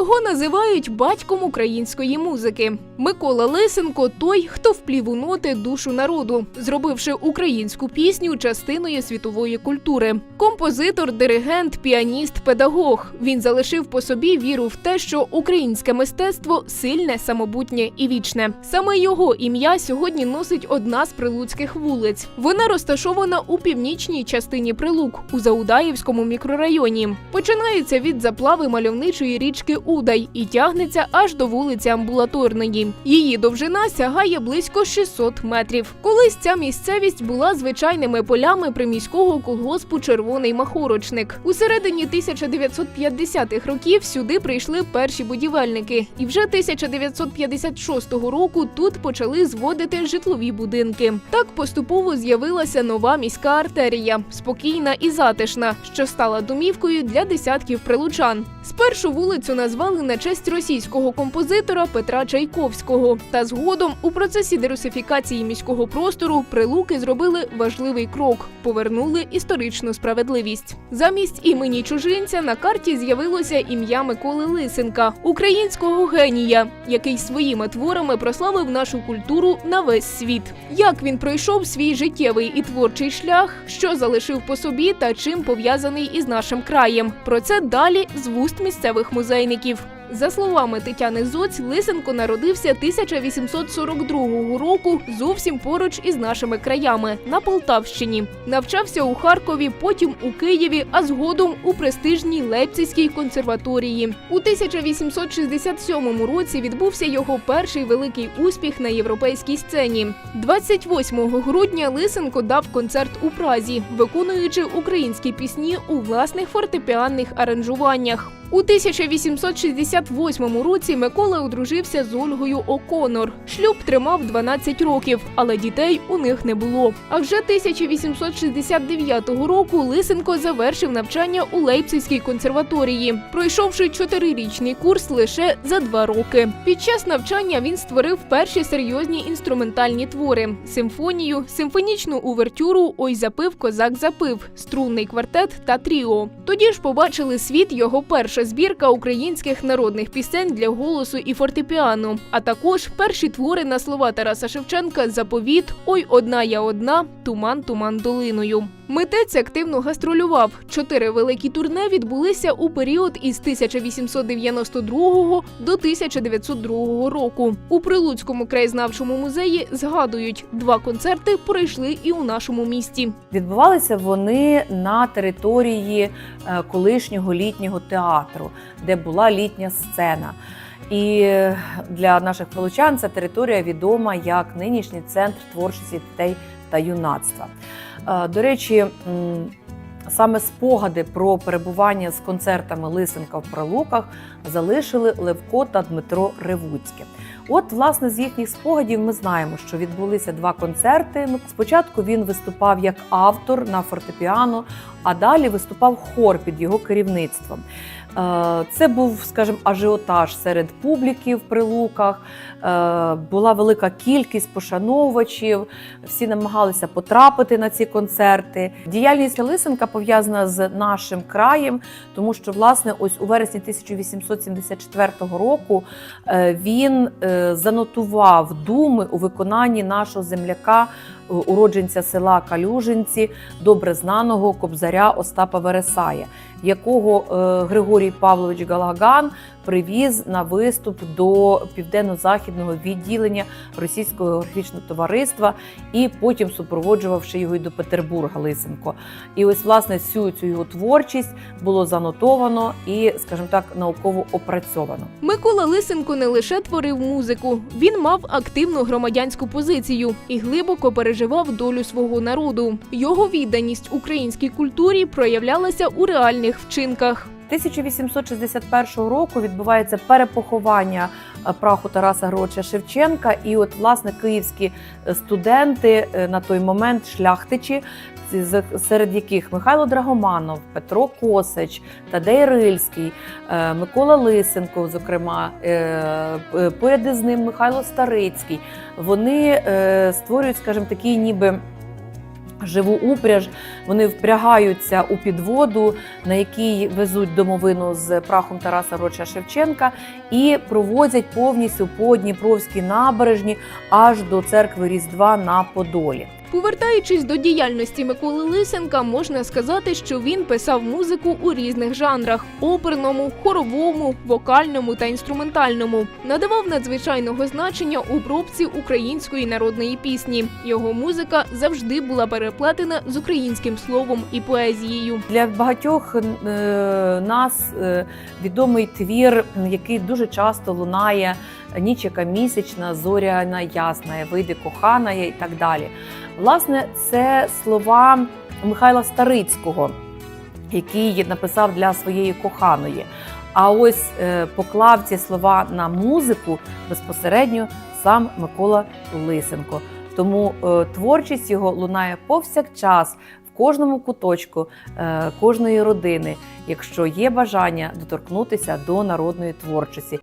Його називають батьком української музики. Микола Лисенко той, хто вплів у ноти душу народу, зробивши українську пісню частиною світової культури. Композитор, диригент, піаніст, педагог. Він залишив по собі віру в те, що українське мистецтво сильне, самобутнє і вічне. Саме його ім'я сьогодні носить одна з прилуцьких вулиць. Вона розташована у північній частині Прилук у Заудаївському мікрорайоні. Починається від заплави мальовничої річки Удай і тягнеться аж до вулиці Амбулаторної. Її довжина сягає близько 600 метрів. Колись ця місцевість була звичайними полями приміського колгоспу Червоний Махорочник. У середині 1950-х років сюди прийшли перші будівельники, і вже 1956 року тут почали зводити житлові будинки. Так поступово з'явилася нова міська артерія, спокійна і затишна, що стала домівкою для десятків прилучан. Спершу вулицю назвали на честь російського композитора Петра Чайковського. Та згодом у процесі дерусифікації міського простору прилуки зробили важливий крок, повернули історичну справедливість. Замість імені чужинця на карті з'явилося ім'я Миколи Лисенка, українського генія, який своїми творами прославив нашу культуру на весь світ. Як він пройшов свій життєвий і творчий шлях, що залишив по собі та чим пов'язаний із нашим краєм. Про це далі з вуст місцевих музейників. За словами Тетяни Зоць, Лисенко народився 1842 року зовсім поруч із нашими краями на Полтавщині. Навчався у Харкові, потім у Києві, а згодом у престижній Лейпцизькій консерваторії. У 1867 році відбувся його перший великий успіх на європейській сцені. 28 грудня Лисенко дав концерт у Празі, виконуючи українські пісні у власних фортепіанних аранжуваннях. У 1868 році Микола одружився з Ольгою О'Конор. Шлюб тримав 12 років, але дітей у них не було. А вже 1869 року Лисенко завершив навчання у Лейпцизькій консерваторії, пройшовши чотирирічний курс лише за два роки. Під час навчання він створив перші серйозні інструментальні твори: симфонію, симфонічну увертюру Ой запив козак запив, струнний квартет та тріо. Тоді ж побачили світ його перша збірка українських народних пісень для голосу і фортепіано, а також перші твори на слова Тараса Шевченка Заповіт, Ой, одна я одна, Туман, туман долиною. Митець активно гастролював. Чотири великі турне відбулися у період із 1892 до 1902 року. У Прилуцькому краєзнавчому музеї згадують, два концерти пройшли і у нашому місті. Відбувалися вони на території е, колишнього літнього театру, де була літня сцена. І для наших прилучан ця територія відома як нинішній центр творчості дітей та юнацтва. Е, До речі, саме спогади про перебування з концертами Лисенка в Прилуках залишили Левко та Дмитро Ревуцьке. От, власне, з їхніх спогадів ми знаємо, що відбулися два концерти. Ну, Спочатку він виступав як автор на фортепіано, а далі виступав хор під його керівництвом. Е, Це був, скажімо, ажіотаж серед публіки в прилуках. Е, Була велика кількість пошановувачів. Всі намагалися потрапити на ці концерти. Діяльність Лисенка пов'язана з нашим краєм, тому що, власне, ось у вересні 1874 року е, він занотував думи у виконанні нашого земляка, уродженця села Калюжинці, добре знаного кобзаря Остапа Вересая, якого е, Григорій Павлович Галаган привіз на виступ до південно-західного відділення російського географічного товариства і потім супроводжувавши його й до Петербурга Лисенко. І ось власне всю цю його творчість було занотовано і, скажімо так, науково опрацьовано. Микола Лисенко не лише творив музику, він мав активну громадянську позицію і глибоко переживав долю свого народу. Його відданість українській культурі проявлялася у реальних вчинках. 1861 року відбувається перепоховання е, праху Тараса Григоровича Шевченка, і от власне київські е, студенти е, на той момент шляхтичі, серед яких Михайло Драгоманов, Петро Косач, Тадей Рильський, Микола Лисенко, зокрема, поряд із ним Михайло Старицький. Вони створюють, скажімо, такий ніби живу упряж. Вони впрягаються у підводу, на якій везуть домовину з прахом Тараса Роча Шевченка, і провозять повністю по Дніпровській набережні аж до церкви Різдва на Подолі. Повертаючись до діяльності Миколи Лисенка, можна сказати, що він писав музику у різних жанрах: оперному, хоровому, вокальному та інструментальному. Надавав надзвичайного значення обробці української народної пісні. Його музика завжди була переплетена з українським словом і поезією. Для багатьох е, нас е, відомий твір, який дуже часто лунає ніч яка місячна, зоряна ясна, вийде кохана і так далі. Власне, це слова Михайла Старицького, який написав для своєї коханої. А ось е, поклав ці слова на музику безпосередньо сам Микола Лисенко. Тому е, творчість його лунає повсякчас в кожному куточку е, кожної родини, якщо є бажання доторкнутися до народної творчості.